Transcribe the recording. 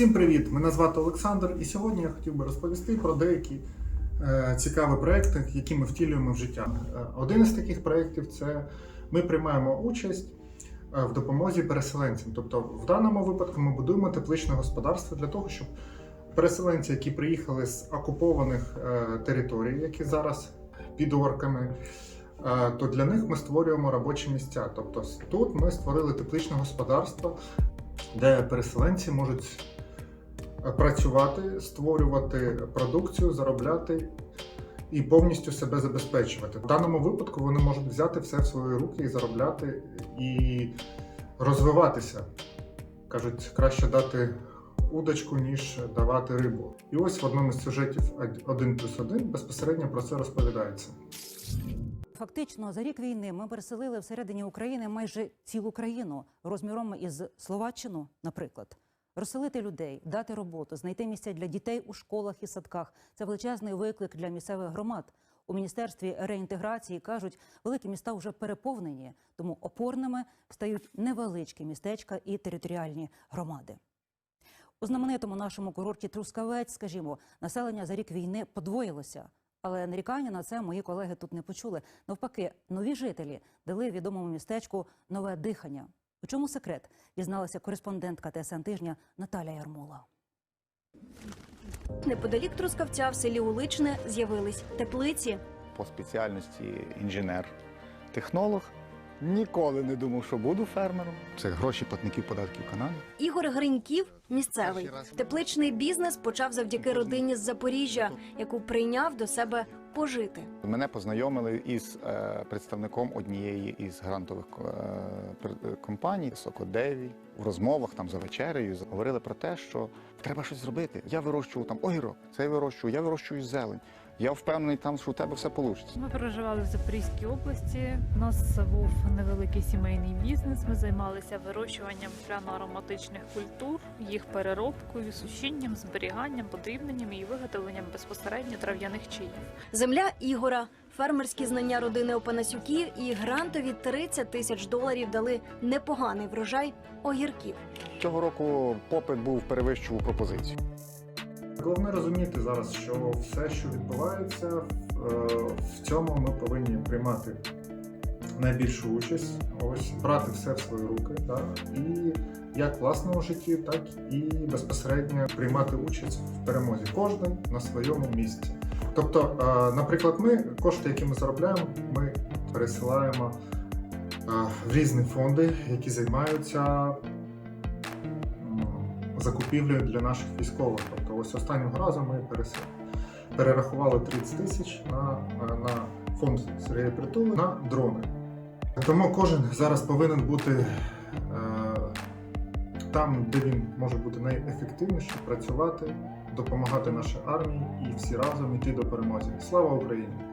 Всім привіт! Мене звати Олександр, і сьогодні я хотів би розповісти про деякі е, цікаві проекти, які ми втілюємо в життя. Е, один із таких проєктів це ми приймаємо участь е, в допомозі переселенцям. Тобто, в даному випадку ми будуємо тепличне господарство для того, щоб переселенці, які приїхали з окупованих е, територій, які зараз під орками. е, То для них ми створюємо робочі місця. Тобто тут ми створили тепличне господарство, де переселенці можуть працювати, створювати продукцію, заробляти і повністю себе забезпечувати. В даному випадку вони можуть взяти все в свої руки і заробляти і розвиватися. Кажуть, краще дати удочку, ніж давати рибу. І ось в одному з сюжетів 1 плюс 1 безпосередньо про це розповідається. Фактично, за рік війни ми переселили всередині України майже цілу країну розміром із Словаччину, наприклад. Розселити людей, дати роботу, знайти місця для дітей у школах і садках це величезний виклик для місцевих громад. У міністерстві реінтеграції кажуть, великі міста вже переповнені, тому опорними стають невеличкі містечка і територіальні громади. У знаменитому нашому курорті Трускавець, скажімо, населення за рік війни подвоїлося. Але нарікання на це мої колеги тут не почули. Навпаки, нові жителі дали відомому містечку нове дихання. У чому секрет? Дізналася кореспондентка ТСН тижня Наталя Ярмола. Неподалік Трускавця в селі Уличне з'явились теплиці. по спеціальності інженер-технолог. Ніколи не думав, що буду фермером. Це гроші платників податків Канади. Ігор Гриньків місцевий. Тепличний бізнес почав завдяки родині з Запоріжжя, яку прийняв до себе пожити. Мене познайомили із е, представником однієї із грантових е, е, компаній Сокодеві. В розмовах там за вечерею говорили про те, що треба щось зробити. Я вирощую там огірок, це я вирощую, я вирощую зелень. Я впевнений там, що у тебе все вийде. Ми проживали в Запорізькій області. У нас був невеликий сімейний бізнес. Ми займалися вирощуванням пряно-ароматичних культур, їх переробкою, сушінням, зберіганням, подрібненням і виготовленням безпосередньо трав'яних чаїв. Земля Ігора, фермерські знання родини Опанасюків і грантові 30 тисяч доларів дали непоганий врожай огірків. Цього року попит був перевищував пропозицію. Головне розуміти зараз, що все, що відбувається, е, в цьому ми повинні приймати найбільшу участь, ось брати все в свої руки, так, і як в власному житті, так і безпосередньо приймати участь в перемозі. Кожен на своєму місці. Тобто, е, наприклад, ми кошти, які ми заробляємо, ми пересилаємо е, в різні фонди, які займаються закупівлею для наших військових. Ось останнього разу ми перерахували 30 тисяч на, на фонд Сергія Притули на дрони. Тому кожен зараз повинен бути е, там, де він може бути найефективніше, працювати, допомагати нашій армії і всі разом йти до перемоги. Слава Україні!